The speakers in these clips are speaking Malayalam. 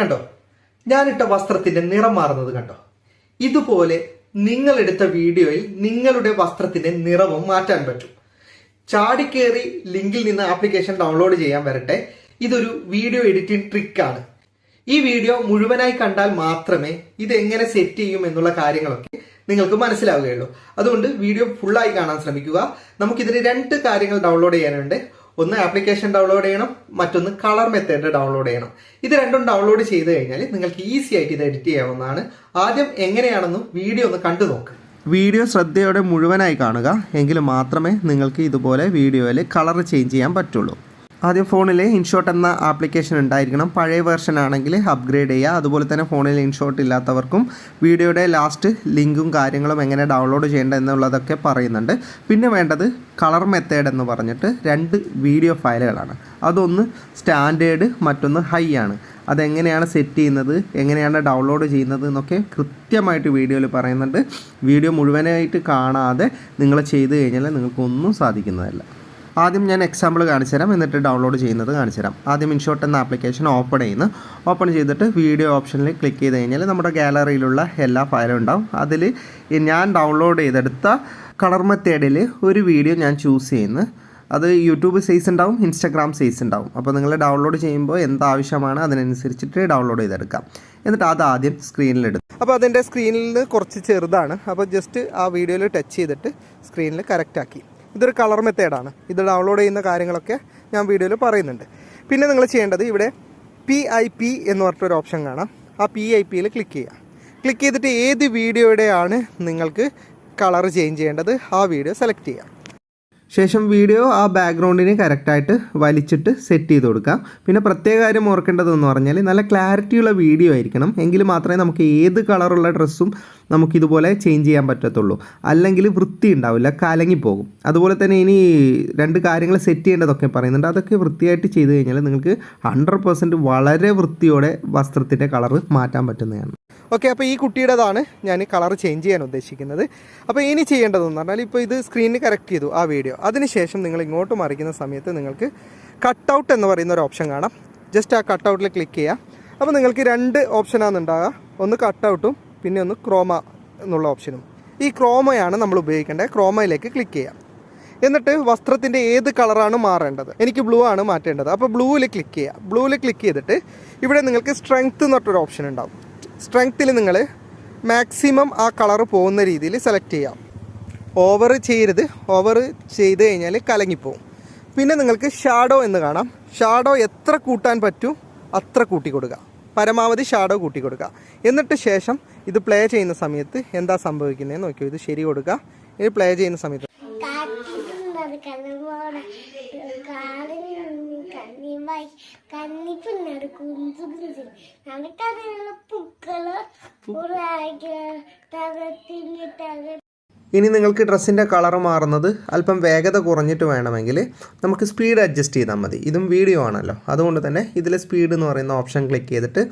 കണ്ടോ? ഞാനിട്ട വസ്ത്രത്തിന്റെ നിറം മാറുന്നത് കണ്ടോ? ഇതുപോലെ നിങ്ങൾ എടുത്ത വീഡിയോയിൽ നിങ്ങളുടെ വസ്ത്രത്തിന്റെ നിറവും മാറ്റാൻ പറ്റും. ചാടിക്കേറി ലിങ്കിൽ നിന്ന് ആപ്ലിക്കേഷൻ ഡൗൺലോഡ് ചെയ്യാൻ വരട്ടെ. ഇതൊരു വീഡിയോ എഡിറ്റിംഗ് ട്രിക്കാണ്. ഈ വീഡിയോ മുഴുവനായി കണ്ടാൽ മാത്രമേ ഇത് എങ്ങനെ സെറ്റ് ചെയ്യും എന്നുള്ള കാര്യങ്ങളൊക്കെ നിങ്ങൾക്ക് മനസ്സിലാവുകയുള്ളൂ. അതുകൊണ്ട് വീഡിയോ ഫുള്ളായി കാണാൻ ശ്രമിക്കുക. നമുക്കിതിന് രണ്ട് കാര്യങ്ങൾ ഡൗൺലോഡ് ചെയ്യാനുണ്ട്. ഒന്ന് ആപ്ലിക്കേഷൻ ഡൗൺലോഡ് ചെയ്യണം മറ്റൊന്ന് കളർ മെത്തേഡ് ഡൗൺലോഡ് ചെയ്യണം. ഇത് രണ്ടും ഡൗൺലോഡ് ചെയ്ത് കഴിഞ്ഞാൽ നിങ്ങൾക്ക് ഈസി ആയിട്ട് ഇത് എഡിറ്റ് ചെയ്യാവുന്നതാണ്. ആദ്യം എങ്ങനെയാണെന്നും വീഡിയോ ഒന്ന് കണ്ടു നോക്ക്. വീഡിയോ ശ്രദ്ധയോടെ മുഴുവനായി കാണുക എങ്കിൽ മാത്രമേ നിങ്ങൾക്ക് ഇതുപോലെ വീഡിയോയിൽ കളർ ചേഞ്ച് ചെയ്യാൻ പറ്റുള്ളൂ. ആദ്യം ഫോണിൽ ഇൻഷോട്ട് എന്ന ആപ്ലിക്കേഷൻ ഉണ്ടായിരിക്കണം. പഴയ വേർഷൻ ആണെങ്കിൽ അപ്ഗ്രേഡ് ചെയ്യുക. അതുപോലെ തന്നെ ഫോണിൽ ഇൻഷോട്ട് ഇല്ലാത്തവർക്കും വീഡിയോയുടെ ലാസ്റ്റ് ലിങ്കും കാര്യങ്ങളും എങ്ങനെ ഡൗൺലോഡ് ചെയ്യേണ്ടത് എന്നുള്ളതൊക്കെ പറയുന്നുണ്ട്. പിന്നെ വേണ്ടത് കളർ മെത്തേഡ് എന്ന് പറഞ്ഞിട്ട് രണ്ട് വീഡിയോ ഫയലുകളാണ് അതൊന്ന് സ്റ്റാൻഡേർഡ് മറ്റൊന്ന് ഹൈ ആണ്. അതെങ്ങനെയാണ് സെറ്റ് ചെയ്യുന്നത് എങ്ങനെയാണ് ഡൗൺലോഡ് ചെയ്യുന്നത് എന്നൊക്കെ കൃത്യമായിട്ട് വീഡിയോയിൽ പറയുന്നുണ്ട്. വീഡിയോ മുഴുവനായിട്ട് കാണാതെ നിങ്ങൾ ചെയ്ത് കഴിഞ്ഞാൽ നിങ്ങൾക്കൊന്നും സാധിക്കുന്നതല്ല. ആദ്യം ഞാൻ എക്സാമ്പിൾ കാണിച്ചു തരാം എന്നിട്ട് ഡൗൺലോഡ് ചെയ്യുന്നത് കാണിച്ചു തരാം ആദ്യം ഇൻഷോട്ട് എന്ന ആപ്ലിക്കേഷൻ ഓപ്പൺ ചെയ്യുന്നു. ഓപ്പൺ ചെയ്തിട്ട് വീഡിയോ ഓപ്ഷനിൽ ക്ലിക്ക് ചെയ്ത് കഴിഞ്ഞാൽ നമ്മുടെ ഗാലറിയിലുള്ള എല്ലാ ഫയലും ഉണ്ടാവും. അതിൽ ഞാൻ ഡൗൺലോഡ് ചെയ്തെടുത്ത കളർ മെത്തേഡിൽ ഒരു വീഡിയോ ഞാൻ ചൂസ് ചെയ്യുന്നു. അത് യൂട്യൂബ് സൈസ് ഉണ്ടാവും ഇൻസ്റ്റാഗ്രാം സൈസ് ഉണ്ടാവും. അപ്പോൾ നിങ്ങൾ ഡൗൺലോഡ് ചെയ്യുമ്പോൾ എന്താവശ്യമാണ് അതിനനുസരിച്ചിട്ട് ഡൗൺലോഡ് ചെയ്തെടുക്കാം. എന്നിട്ട് അത് ആദ്യം സ്ക്രീനിലെടുക്കും അപ്പോൾ അതിന്റെ സ്ക്രീനിൽ കുറച്ച് ചെറുതാണ്. അപ്പോൾ ജസ്റ്റ് ആ വീഡിയോയിൽ ടച്ച് ചെയ്തിട്ട് സ്ക്രീനിൽ കറക്റ്റ് ആക്കി. ഇതൊരു കളർ മെത്തേഡാണ് ഇത് ഡൗൺലോഡ് ചെയ്യുന്ന കാര്യങ്ങളൊക്കെ ഞാൻ വീഡിയോയിൽ പറയുന്നുണ്ട്. പിന്നെ നിങ്ങൾ ചെയ്യേണ്ടത് ഇവിടെ പി ഐ പി എന്ന് പറഞ്ഞിട്ടൊരു ഓപ്ഷൻ കാണാം. ആ പി ഐ പിയിൽ ക്ലിക്ക് ചെയ്യുക. ക്ലിക്ക് ചെയ്തിട്ട് ഏത് വീഡിയോയുടെയാണ് നിങ്ങൾക്ക് കളർ ചേഞ്ച് ചെയ്യേണ്ടത്? ആ വീഡിയോ സെലക്ട് ചെയ്യുക. ശേഷം വീഡിയോ ആ ബാക്ക്ഗ്രൗണ്ടിന് കറക്റ്റായിട്ട് വലിച്ചിട്ട് സെറ്റ് ചെയ്ത് കൊടുക്കാം പിന്നെ പ്രത്യേക കാര്യം ഓർക്കേണ്ടതെന്ന് പറഞ്ഞാൽ നല്ല ക്ലാരിറ്റിയുള്ള വീഡിയോ ആയിരിക്കണം. എങ്കിൽ മാത്രമേ നമുക്ക് ഏത് കളറുള്ള ഡ്രസ്സും നമുക്കിതുപോലെ ചേഞ്ച് ചെയ്യാൻ പറ്റത്തുള്ളൂ. അല്ലെങ്കിൽ വൃത്തി ഉണ്ടാവില്ല കലങ്ങിപ്പോകും അതുപോലെ തന്നെ ഇനി രണ്ട് കാര്യങ്ങൾ സെറ്റ് ചെയ്യേണ്ടതൊക്കെ പറയുന്നുണ്ട്. അതൊക്കെ വൃത്തിയായിട്ട് ചെയ്ത് കഴിഞ്ഞാൽ നിങ്ങൾക്ക് ഹൺഡ്രഡ് വളരെ വൃത്തിയോടെ വസ്ത്രത്തിന്റെ കളറ് മാറ്റാൻ പറ്റുന്നതാണ്. ഓക്കെ അപ്പോൾ ഈ കുട്ടിയുടേതാണ് ഞാൻ കളർ ചേഞ്ച് ചെയ്യാൻ ഉദ്ദേശിക്കുന്നത്. അപ്പോൾ ഇനി ചെയ്യേണ്ടതെന്ന് പറഞ്ഞാൽ ഇപ്പോൾ ഇത് സ്ക്രീനിൽ കറക്റ്റ് ചെയ്തു ആ വീഡിയോ അതിനുശേഷം നിങ്ങൾ ഇങ്ങോട്ട് മറിക്കുന്ന സമയത്ത് നിങ്ങൾക്ക് കട്ട് ഔട്ട് എന്ന് പറയുന്ന ഒരു ഓപ്ഷൻ കാണാം. ജസ്റ്റ് ആ കട്ട് ഔട്ടിൽ ക്ലിക്ക് ചെയ്യാം. അപ്പോൾ നിങ്ങൾക്ക് രണ്ട് ഓപ്ഷനാണ് ഉണ്ടാകുക ഒന്ന് കട്ട് ഔട്ടും പിന്നെ ഒന്ന് ക്രോമ എന്നുള്ള ഓപ്ഷനും ഈ ക്രോമയാണ് നമ്മൾ ഉപയോഗിക്കേണ്ടത്. ക്രോമയിലേക്ക് ക്ലിക്ക് ചെയ്യാം. എന്നിട്ട് വസ്ത്രത്തിന്റെ ഏത് കളറാണ് മാറേണ്ടത്? എനിക്ക് ബ്ലൂ ആണ് മാറ്റേണ്ടത്. അപ്പോൾ ബ്ലൂവിൽ ക്ലിക്ക് ചെയ്യുക ബ്ലൂവിൽ ക്ലിക്ക് ചെയ്തിട്ട് ഇവിടെ നിങ്ങൾക്ക് സ്ട്രെങ്ത് എന്ന് പറഞ്ഞൊരു ഓപ്ഷൻ ഉണ്ടാവും. സ്ട്രെങ്ത്തിൽ നിങ്ങൾ മാക്സിമം ആ കളർ പോകുന്ന രീതിയിൽ സെലക്ട് ചെയ്യാം. ഓവർ ചെയ്യരുത്. ഓവർ ചെയ്ത് കഴിഞ്ഞാൽ കലങ്ങിപ്പോവും. പിന്നെ നിങ്ങൾക്ക് ഷാഡോ എന്ന് കാണാം. ഷാഡോ എത്ര കൂട്ടാൻ പറ്റും അത്ര കൂട്ടി കൊടുക്കുക പരമാവധി ഷാഡോ കൂട്ടി കൊടുക്കുക എന്നിട്ട് ശേഷം ഇത് പ്ലേ ചെയ്യുന്ന സമയത്ത് എന്താ സംഭവിക്കുന്നതെന്ന് നോക്കിയോ? ഇത് ശരി കൊടുക്കുക ഇത് പ്ലേ ചെയ്യുന്ന സമയത്ത് കണ്ണിമായി കണ്ണിപ്പിന്നട് കുഞ്ചു കുഞ്ചു നടക്കാതെയുള്ള പൂക്കൾ തകത്തിന് തക ഇനി നിങ്ങൾക്ക് ഡ്രസ്സിന്റെ കളർ മാറുന്നത് അല്പം വേഗത കുറഞ്ഞിട്ട് വേണമെങ്കിൽ നമുക്ക് സ്പീഡ് അഡ്ജസ്റ്റ് ചെയ്താൽ മതി. ഇതും വീഡിയോ ആണല്ലോ. അതുകൊണ്ട് തന്നെ ഇതിൽ സ്പീഡ് എന്ന് പറയുന്ന ഓപ്ഷൻ ക്ലിക്ക് ചെയ്തിട്ട്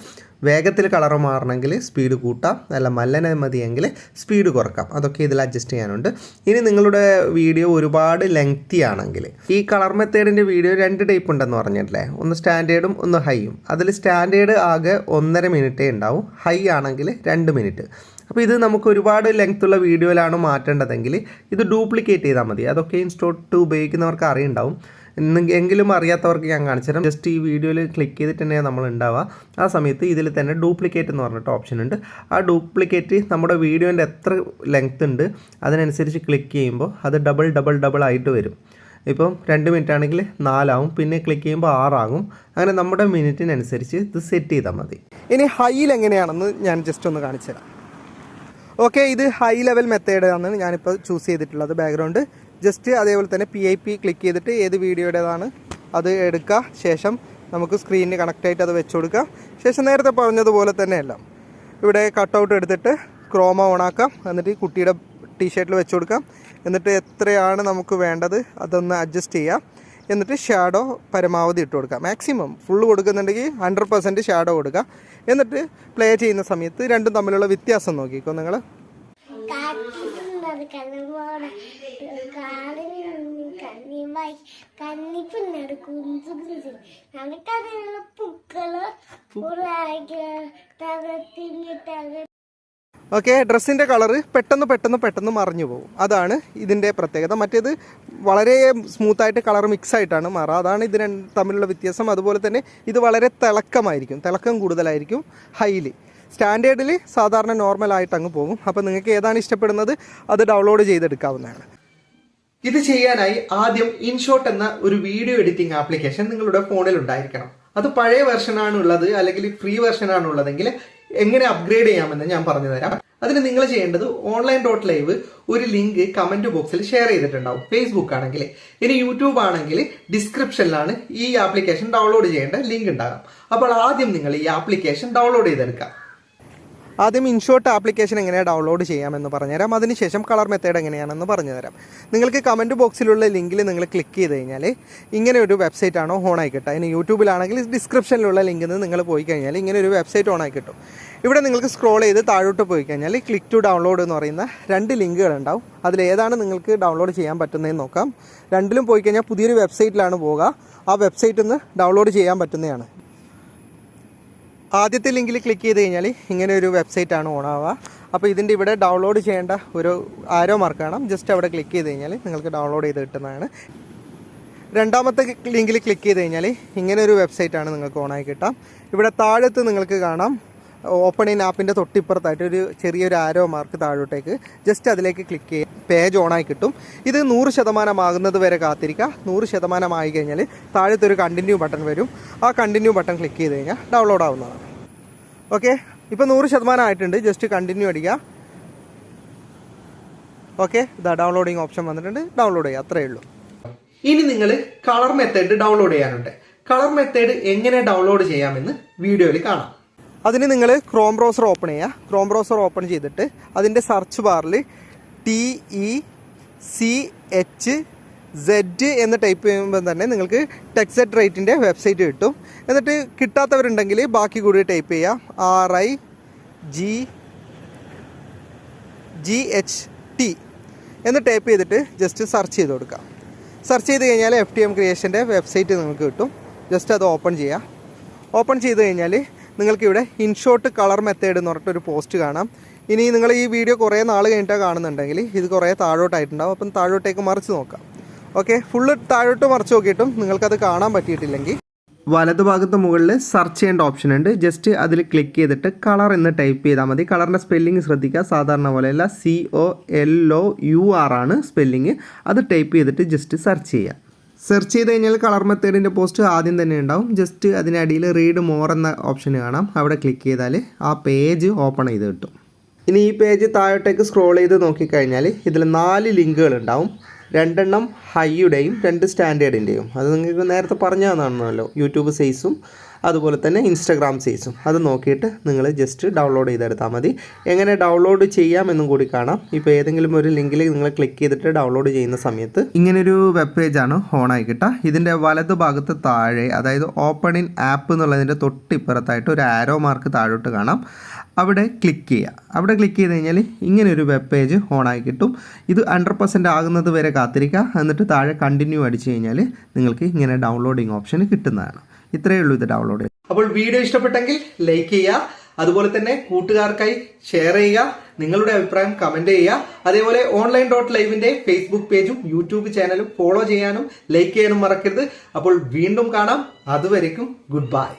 വേഗത്തിൽ കളർ മാറണമെങ്കിൽ സ്പീഡ് കൂട്ടാം. അല്ല മല്ലനെ മതിയെങ്കിൽ സ്പീഡ് കുറക്കാം. അതൊക്കെ ഇതിൽ അഡ്ജസ്റ്റ് ചെയ്യാനുണ്ട്. ഇനി നിങ്ങളുടെ വീഡിയോ ഒരുപാട് ലെങ്തി ആണെങ്കിൽ. ഈ കളർ മെത്തേഡിന്റെ വീഡിയോ രണ്ട് ടൈപ്പ് ഉണ്ടെന്ന് പറഞ്ഞിട്ടില്ലേ? ഒന്ന് സ്റ്റാൻഡേർഡും ഒന്ന് ഹൈയും അതിൽ സ്റ്റാൻഡേർഡ് ആകെ ഒന്നര മിനിറ്റേ ഉണ്ടാവും. ഹൈ ആണെങ്കിൽ രണ്ട് മിനിറ്റ് അപ്പോൾ ഇത് നമുക്ക് ഒരുപാട് ലെങ്ത് ഉള്ള വീഡിയോയിലാണ് മാറ്റേണ്ടതെങ്കിൽ ഇത് ഡ്യൂപ്ലിക്കേറ്റ് ചെയ്താൽ മതി. അതൊക്കെ ഇൻസ്റ്റോട്ട് ഉപയോഗിക്കുന്നവർക്ക് അറിയുണ്ടാവും. എങ്കിലും അറിയാത്തവർക്ക് ഞാൻ കാണിച്ചു ജസ്റ്റ് ഈ വീഡിയോയിൽ ക്ലിക്ക് ചെയ്തിട്ട് തന്നെ നമ്മൾ ഉണ്ടാവുക. ആ സമയത്ത് ഇതിൽ തന്നെ ഡ്യൂപ്ലിക്കേറ്റ് എന്ന് പറഞ്ഞിട്ട് ഓപ്ഷൻ ഉണ്ട്. ആ ഡ്യൂപ്ലിക്കേറ്റ് നമ്മുടെ വീഡിയോന്റെ എത്ര ലെങ്ത് ഉണ്ട് അതിനനുസരിച്ച് ക്ലിക്ക് ചെയ്യുമ്പോൾ അത് ഡബിൾ ഡബിൾ ഡബിൾ ആയിട്ട് വരും. ഇപ്പം രണ്ട് മിനിറ്റ് ആണെങ്കിൽ നാലാവും പിന്നെ ക്ലിക്ക് ചെയ്യുമ്പോൾ ആറാകും. അങ്ങനെ നമ്മുടെ മിനിറ്റിനനുസരിച്ച് ഇത് സെറ്റ് ചെയ്താൽ മതി. ഇനി ഹൈയിൽ എങ്ങനെയാണെന്ന് ഞാൻ ജസ്റ്റ് ഒന്ന് കാണിച്ചു തരാം. ഓക്കെ ഇത് ഹൈ ലെവൽ മെത്തേഡ് ആണ് ഞാനിപ്പോൾ ചൂസ് ചെയ്തിട്ടുള്ളത് ബാക്ക്ഗ്രൗണ്ട് ജസ്റ്റ് അതേപോലെ തന്നെ പി ഐ പി ക്ലിക്ക് ചെയ്തിട്ട് ഏത് വീഡിയോയുടേതാണ് അത് എടുക്കുക ശേഷം നമുക്ക് സ്ക്രീനിന് കണക്റ്റ് ആയിട്ട് അത് വെച്ച് കൊടുക്കുക ശേഷം നേരത്തെ പറഞ്ഞതുപോലെ തന്നെ എല്ലാം ഇവിടെ കട്ടൗട്ട് എടുത്തിട്ട് ക്രോമ ഓണാക്കാം എന്നിട്ട് കുട്ടിയുടെ ടീഷർട്ടിൽ വെച്ച് കൊടുക്കാം. എന്നിട്ട് എത്രയാണ് നമുക്ക് വേണ്ടത്? അതൊന്ന് അഡ്ജസ്റ്റ് ചെയ്യാം. എന്നിട്ട് ഷാഡോ പരമാവധി ഇട്ട് കൊടുക്കുക. മാക്സിമം ഫുള്ള് കൊടുക്കുന്നുണ്ടെങ്കിൽ ഹൺഡ്രഡ് പെർസെന്റ് ഷാഡോ കൊടുക്കുക. എന്നിട്ട് പ്ലേ ചെയ്യുന്ന സമയത്ത് രണ്ടും തമ്മിലുള്ള വ്യത്യാസം നോക്കിക്കോ നിങ്ങൾ തകർത്തിങ്ങിട്ടക ഓക്കെ ഡ്രസ്സിന്റെ കളറ് പെട്ടെന്ന് പെട്ടെന്ന് പെട്ടെന്ന് മറിഞ്ഞു പോകും. അതാണ് ഇതിന്റെ പ്രത്യേകത. മറ്റേത് വളരെ സ്മൂത്തായിട്ട് കളർ മിക്സ് ആയിട്ടാണ് മാറുക. അതാണ് ഇത് രണ്ട് തമ്മിലുള്ള വ്യത്യാസം. അതുപോലെ തന്നെ ഇത് വളരെ തിളക്കമായിരിക്കും. തിളക്കം കൂടുതലായിരിക്കും ഹൈലി. സ്റ്റാൻഡേർഡിൽ സാധാരണ നോർമൽ ആയിട്ട് അങ്ങ് പോകും. അപ്പോൾ നിങ്ങൾക്ക് ഏതാണ് ഇഷ്ടപ്പെടുന്നത്? അത് ഡൗൺലോഡ് ചെയ്തെടുക്കാവുന്നതാണ്. ഇത് ചെയ്യാനായി ആദ്യം ഇൻഷോട്ട് എന്ന ഒരു വീഡിയോ എഡിറ്റിംഗ് ആപ്ലിക്കേഷൻ നിങ്ങളുടെ ഫോണിൽ ഉണ്ടായിരിക്കണം. അത് പഴയ വെർഷനാണ് ഉള്ളത് അല്ലെങ്കിൽ ഫ്രീ വെർഷനാണ് ഉള്ളതെങ്കിൽ എങ്ങനെ അപ്ഗ്രേഡ് ചെയ്യാമെന്ന് ഞാൻ പറഞ്ഞു തരാം. അതിന് നിങ്ങൾ ചെയ്യേണ്ടത് ഓൺലൈൻ ഡോട്ട് ലൈവ് ഒരു ലിങ്ക് കമന്റ് ബോക്സിൽ ഷെയർ ചെയ്തിട്ടുണ്ടാവും. ഫേസ്ബുക്ക് ആണെങ്കിൽ ഇനി യൂട്യൂബ് ആണെങ്കിൽ ഡിസ്ക്രിപ്ഷനിലാണ് ഈ ആപ്ലിക്കേഷൻ ഡൗൺലോഡ് ചെയ്യേണ്ട ലിങ്ക് ഉണ്ടാകാം. അപ്പോൾ ആദ്യം നിങ്ങൾ ഈ ആപ്ലിക്കേഷൻ ഡൗൺലോഡ് ചെയ്തെടുക്കാം ആദ്യം ഇൻഷോട്ട് ആപ്ലിക്കേഷൻ എങ്ങനെയാണ് ഡൗൺലോഡ് ചെയ്യാമെന്ന് പറഞ്ഞുതരാം. അതിനുശേഷം കളർ മെത്തേഡ് എങ്ങനെയാണെന്ന് പറഞ്ഞുതരാം. നിങ്ങൾക്ക് കമന്റ് ബോക്സിലുള്ള ലിങ്കിൽ നിങ്ങൾ ക്ലിക്ക് ചെയ്ത് കഴിഞ്ഞാൽ ഇങ്ങനെ ഒരു വെബ്സൈറ്റ് ആണോ ഓൺ ആയി കിട്ടുക. അതിന് യൂട്യൂബിലാണെങ്കിൽ ഡിസ്ക്രിപ്ഷനിലുള്ള ലിങ്കിൽ നിന്ന് നിങ്ങൾ പോയി കഴിഞ്ഞാൽ ഇങ്ങനെ ഒരു വെബ്സൈറ്റ് ഓൺ ആയി കിട്ടും. ഇവിടെ നിങ്ങൾക്ക് സ്ക്രോൾ ചെയ്ത് താഴോട്ട് പോയി കഴിഞ്ഞാൽ ക്ലിക്ക് ടു ഡൗൺലോഡ് എന്ന് പറയുന്ന രണ്ട് ലിങ്കുകൾ ഉണ്ടാവും. അതിൽ ഏതാണ് നിങ്ങൾക്ക് ഡൗൺലോഡ് ചെയ്യാൻ പറ്റുന്നതെന്ന് നോക്കാം. രണ്ടിലും പോയി കഴിഞ്ഞാൽ പുതിയൊരു വെബ്സൈറ്റിലാണ് പോവുക. ആ വെബ്സൈറ്റിൽ നിന്ന് ഡൗൺലോഡ് ചെയ്യാൻ പറ്റുന്നതാണ്. ആദ്യത്തെ ലിങ്കിൽ ക്ലിക്ക് ചെയ്ത് കഴിഞ്ഞാൽ ഇങ്ങനെ ഒരു വെബ്സൈറ്റ് ആണ് ഓൺ ആവുക അപ്പോൾ ഇതിന്റെ ഇവിടെ ഡൗൺലോഡ് ചെയ്യേണ്ട ഒരു ആരോ മാർക്ക് കാണാം. ജസ്റ്റ് അവിടെ ക്ലിക്ക് ചെയ്ത് കഴിഞ്ഞാൽ നിങ്ങൾക്ക് ഡൗൺലോഡ് ചെയ്ത് കിട്ടുന്നതാണ്. രണ്ടാമത്തെ ലിങ്കിൽ ക്ലിക്ക് ചെയ്ത് കഴിഞ്ഞാൽ ഇങ്ങനെ ഒരു വെബ്സൈറ്റാണ് ആണ് നിങ്ങൾക്ക് ഓണായി കിട്ടാം. ഇവിടെ താഴത്ത് നിങ്ങൾക്ക് കാണാം. ഓപ്പൺ ഇൻ ആപ്പിന്റെ തൊട്ടിപ്പുറത്തായിട്ട് ഒരു ചെറിയൊരു ആരോ മാർക്ക് താഴോട്ടേക്ക് ജസ്റ്റ് അതിലേക്ക് ക്ലിക്ക് ചെയ്യുക പേജ് ഓണായി കിട്ടും. ഇത് നൂറ് ശതമാനമാകുന്നത് വരെ കാത്തിരിക്കുക നൂറ് ശതമാനമായി കഴിഞ്ഞാൽ താഴത്തെ ഒരു കണ്ടിന്യൂ ബട്ടൺ വരും. ആ കണ്ടിന്യൂ ബട്ടൺ ക്ലിക്ക് ചെയ്ത് കഴിഞ്ഞാൽ ഡൗൺലോഡ് ആവുന്നതാണ്. ഓക്കെ ഇപ്പോൾ നൂറ് ശതമാനം ആയിട്ടുണ്ട് ജസ്റ്റ് കണ്ടിന്യൂ അടിക്കുക. ഓക്കെ ഇതാ ഡൗൺലോഡിങ് ഓപ്ഷൻ വന്നിട്ടുണ്ട്. ഡൗൺലോഡ് ചെയ്യുക. അത്രയേ ഉള്ളൂ. ഇനി നിങ്ങൾ കളർ മെത്തേഡ് ഡൗൺലോഡ് ചെയ്യാനുണ്ട്. കളർ മെത്തേഡ് എങ്ങനെ ഡൗൺലോഡ് ചെയ്യാമെന്ന് വീഡിയോയിൽ കാണാം. അതിന് നിങ്ങൾ ക്രോം ബ്രൗസർ ഓപ്പൺ ചെയ്യുക. ക്രോം ബ്രൗസർ ഓപ്പൺ ചെയ്തിട്ട് അതിന്റെ സെർച്ച് ബാറിൽ T E C H Z എന്ന് ടൈപ്പ് ചെയ്യുമ്പോൾ തന്നെ നിങ്ങൾക്ക് ടെക്സെറ്റ് റേറ്റിന്റെ വെബ്സൈറ്റ് കിട്ടും. എന്നിട്ട് കിട്ടാത്തവരുണ്ടെങ്കിൽ ബാക്കി കൂടി ടൈപ്പ് ചെയ്യാം R I G G H T എന്ന് ടൈപ്പ് ചെയ്തിട്ട് ജസ്റ്റ് സെർച്ച് ചെയ്ത് കൊടുക്കുക. സെർച്ച് ചെയ്ത് കഴിഞ്ഞാൽ എഫ് ടി എം ക്രിയേഷന്റെ വെബ്സൈറ്റ് നിങ്ങൾക്ക് കിട്ടും. ജസ്റ്റ് അത് ഓപ്പൺ ചെയ്യുക. ഓപ്പൺ ചെയ്ത് കഴിഞ്ഞാൽ നിങ്ങൾക്കിവിടെ ഇൻഷോട്ട് കളർ മെത്തേഡ് എന്ന് പറഞ്ഞിട്ടൊരു പോസ്റ്റ് കാണാം. ഇനി നിങ്ങൾ ഈ വീഡിയോ കുറേ നാൾ കഴിഞ്ഞിട്ടാണ് കാണുന്നുണ്ടെങ്കിൽ ഇത് കുറേ താഴോട്ടായിട്ടുണ്ടാവും അപ്പം താഴോട്ടേക്ക് മറിച്ച് നോക്കാം. ഓക്കെ ഫുള്ള് താഴോട്ട് മറിച്ച് നോക്കിയിട്ടും നിങ്ങൾക്കത് കാണാൻ പറ്റിയിട്ടില്ലെങ്കിൽ വലതുഭാഗത്ത് മുകളിൽ സെർച്ച് ചെയ്യേണ്ട ഓപ്ഷൻ ഉണ്ട്. ജസ്റ്റ് അതിൽ ക്ലിക്ക് ചെയ്തിട്ട് കളർ എന്ന് ടൈപ്പ് ചെയ്താൽ മതി. കളറിന്റെ സ്പെല്ലിംഗ് ശ്രദ്ധിക്കുക. സാധാരണ പോലെയല്ല C O L O U R ആണ് സ്പെല്ലിംഗ് അത് ടൈപ്പ് ചെയ്തിട്ട് ജസ്റ്റ് സെർച്ച് ചെയ്യുക. സെർച്ച് ചെയ്ത് കഴിഞ്ഞാൽ കളർ മെത്തേഡിന്റെ പോസ്റ്റ് ആദ്യം തന്നെ ഉണ്ടാവും. ജസ്റ്റ് അതിനടിയിൽ റീഡ് മോർ എന്ന ഓപ്ഷൻ കാണാം. അവിടെ ക്ലിക്ക് ചെയ്താൽ ആ പേജ് ഓപ്പൺ ചെയ്ത് കിട്ടും. ഇനി ഈ പേജ് താഴോട്ടേക്ക് സ്ക്രോൾ ചെയ്ത് നോക്കിക്കഴിഞ്ഞാൽ ഇതിൽ നാല് ലിങ്കുകൾ ഉണ്ടാവും. രണ്ടെണ്ണം ഹൈയുടെയും രണ്ട് സ്റ്റാൻഡേർഡിന്റെയും. അത് നിങ്ങൾക്ക് നേരത്തെ പറഞ്ഞു തന്നാണല്ലോ യൂട്യൂബ് സൈസും അതുപോലെ തന്നെ ഇൻസ്റ്റാഗ്രാം സൈസും. അത് നോക്കിയിട്ട് നിങ്ങൾ ജസ്റ്റ് ഡൗൺലോഡ് ചെയ്തെടുത്താൽ മതി. എങ്ങനെ ഡൗൺലോഡ് ചെയ്യാമെന്നും കൂടി കാണാം. ഇപ്പോൾ ഏതെങ്കിലും ഒരു ലിങ്കിൽ നിങ്ങൾ ക്ലിക്ക് ചെയ്തിട്ട് ഡൗൺലോഡ് ചെയ്യുന്ന സമയത്ത് ഇങ്ങനൊരു വെബ് പേജാണ് ഓണായി കിട്ടുക. ഇതിന്റെ വലത് ഭാഗത്ത് താഴെ അതായത് ഓപ്പൺ ഇൻ ആപ്പ് എന്നുള്ളതിന്റെ തൊട്ടിപ്പുറത്തായിട്ട് ഒരു ആരോ മാർക്ക് താഴോട്ട് കാണാം. അവിടെ ക്ലിക്ക് ചെയ്യുക. അവിടെ ക്ലിക്ക് ചെയ്ത് കഴിഞ്ഞാൽ ഇങ്ങനെ ഒരു വെബ് പേജ് ഓണായി കിട്ടും. ഇത് ഹൺഡ്രഡ് പെർസെന്റ് ആകുന്നത് വരെ കാത്തിരിക്കുക. എന്നിട്ട് താഴെ കണ്ടിന്യൂ അടിച്ചു കഴിഞ്ഞാൽ നിങ്ങൾക്ക് ഇങ്ങനെ ഡൗൺലോഡിങ് ഓപ്ഷൻ കിട്ടുന്നതാണ്. ഇത്രയേ ഉള്ളൂ ഇത് ഡൗൺലോഡ് അപ്പോൾ വീഡിയോ ഇഷ്ടപ്പെട്ടെങ്കിൽ ലൈക്ക് ചെയ്യുക. അതുപോലെ തന്നെ കൂട്ടുകാർക്കായി ഷെയർ ചെയ്യുക. നിങ്ങളുടെ അഭിപ്രായം കമന്റ് ചെയ്യുക. അതേപോലെ ഓൺലൈൻ ഡോട്ട് ലൈവിന്റെ ഫേസ്ബുക്ക് പേജും യൂട്യൂബ് ചാനലും ഫോളോ ചെയ്യാനും ലൈക്ക് ചെയ്യാനും മറക്കരുത്. അപ്പോൾ വീണ്ടും കാണാം. അതുവരേക്കും ഗുഡ് ബൈ